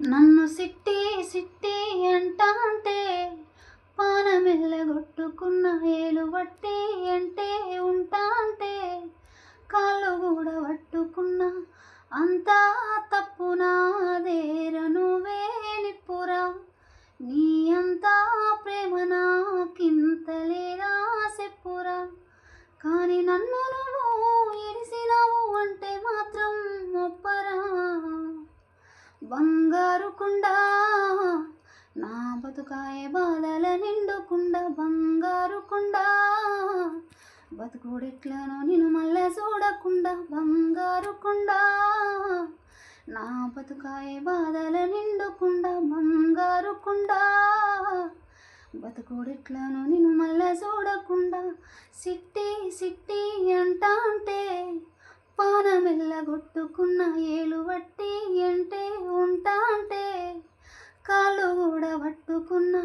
నన్ను సిట్టి సిట్టి అంటాంటే పానమెల్లగొట్టుకున్న ఏలు వట్టి అంటే ఉంటాంటే కాళ్ళు కూడా పట్టుకున్న అంతా తప్పు నాదేర నువ్వే నిప్పురా. నీ అంతా ప్రేమ నాకింత లేదా చెప్పురా. కానీ నన్ను బంగారు కుండ నా బతుకాయ బాధల నిండుకుండ బంగారు కుండ. బతుకుడిట్లను నేను మళ్ళీ చూడకుండా బంగారు కుండ. నా బతుకాయ బాధల నిండుకుండ బంగారు కుండ. బతుకుడెట్లను నేను మళ్ళా చూడకుండా సిట్టి సిట్టి అంటా అంటే పానమెల్లగొట్టుకున్న ఏలు పడబట్టుకున్నా